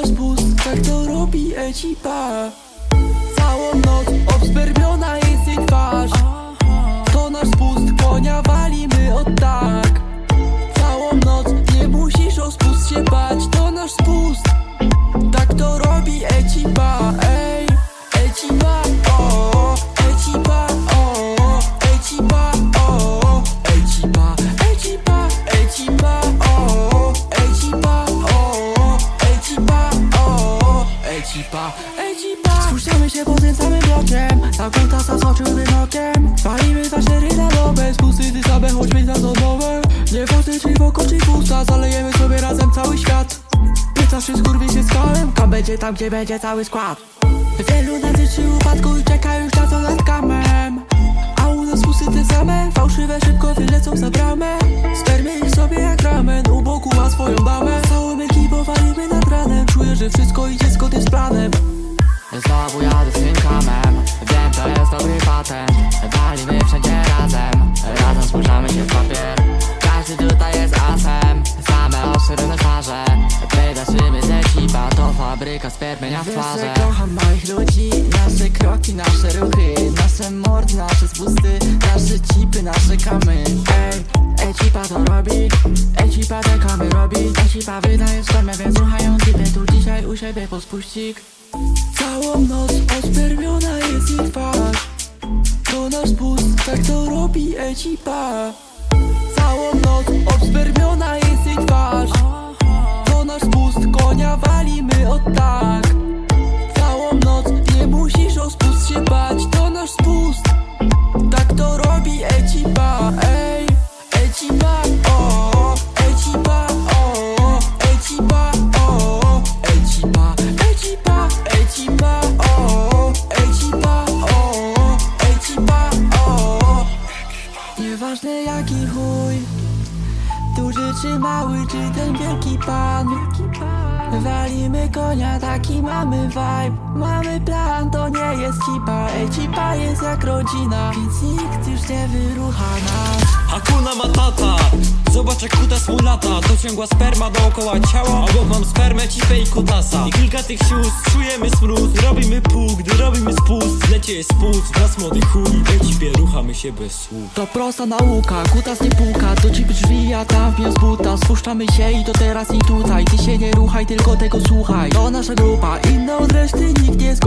nasz tak to robi ekipa. Całą noc obspermiona ekipa, ekipa. Spuszczamy się całym blokiem Na kutasa z oczu wynokiem Walimy za cztery na dobę. Spusty ty same, chodźmy za to nowe Nieważne czy wokół czy pusta Zalejemy sobie razem cały świat. Pytasz czy skurwi się z Kam będzie tam gdzie będzie cały skład. Wielu natyczy upadku i czeka już na to nad kamem. A u nas pusty te same. Fałszywe szybko wylecą za bramę. Spermy sobie jak ramen. U boku ma swoją damę. Całą ekipą walimy nad ranem. Czuję, że wszystko idzie Fabryka spermienia w Wiesz, kocham moich ludzi Nasze kroki, nasze ruchy Nasze mordy, nasze spusty Nasze cipy, nasze kamy. Ej, ekipa to robi Ekipa te kamy robi. Ekipa wydaje spermę, więc ruchają typy Tu dzisiaj u siebie pod spuścik. Całą noc ospermiona jest jej twarz. To nasz spust, tak to robi ekipa Całą noc obspermiona jest chuj Duży czy mały, czy ten wielki pan? Walimy konia, taki mamy vibe. Mamy plan, to nie jest cipa jest jak rodzina Więc nikt już nie wyrucha nas. Hakuna Matata Zobacz jak kutas mu lata. To ciągła sperma dookoła ciała Obok mam spermę, cipę i kutasa. I kilka tych sióstr, czujemy smród. Robimy pół, gdy robimy spust. Lecie jest spust, wraz młody chuj. W cipie ruchamy się bez słów. To prosta nauka, kutas nie puka. Do cip drzwi, a tam wmiast buta. Spuszczamy się i to teraz i tutaj. Ty się nie ruchaj, tylko tego słuchaj. To nasza grupa, inna od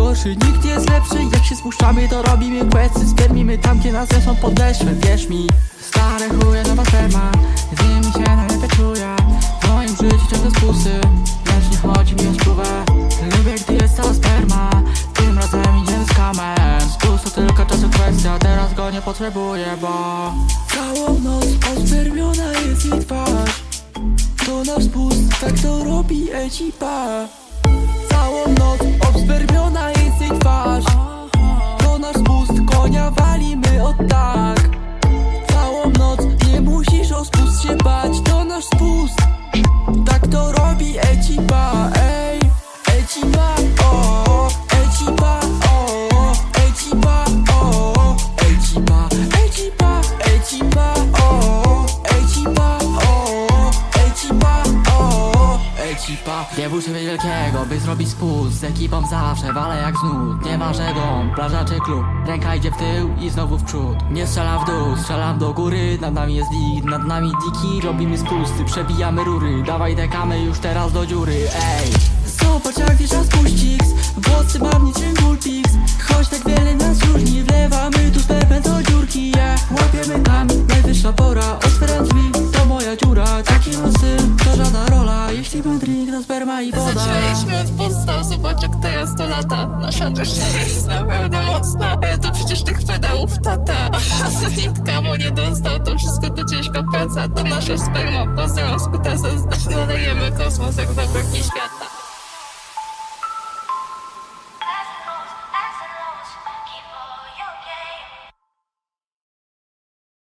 gorszy, nikt nie jest lepszy. Jak się spuszczamy, to robimy questy. Spermimy tam, gdzie nas są podeszwy Wierz mi, stare chuje, nowa sperma Z nimi się najlepiej czuję. W moim życiu ciągle spusty Lecz nie chodzi mi o spróbę Lubię, gdy jest cała sperma. Tym razem idziemy z kamem. Spust to tylko czasu kwestia. Teraz go nie potrzebuję, bo Całą noc ospermiona jest jej twarz. To nasz spust, tak to robi ekipa. Całą noc obspermiona Nie bój się wielkiego, by zrobić spust Z ekipą zawsze walę jak znud Nie ma że dom, plaża czy klub. Ręka idzie w tył i znowu w przód. Nie strzelam w dół, strzelam do góry. Nad nami jest lig, nad nami diki Robimy spusty, przebijamy rury. Dawaj dekamy już teraz do dziury, ej! Zobacz jak wjeżdża spuściks Włosy mam niczym sperma i woda. Zaczęliśmy od podstaw, zobacz jak teraz to lata. Nasza drużyna jest naprawdę mocna. E, To przecież tych pedałów tata. Nikt kamo nie dostał, to wszystko to ciężka praca To nasza sperma, pozdrowiam z kutasa Nadajemy kosmos jak dobry świat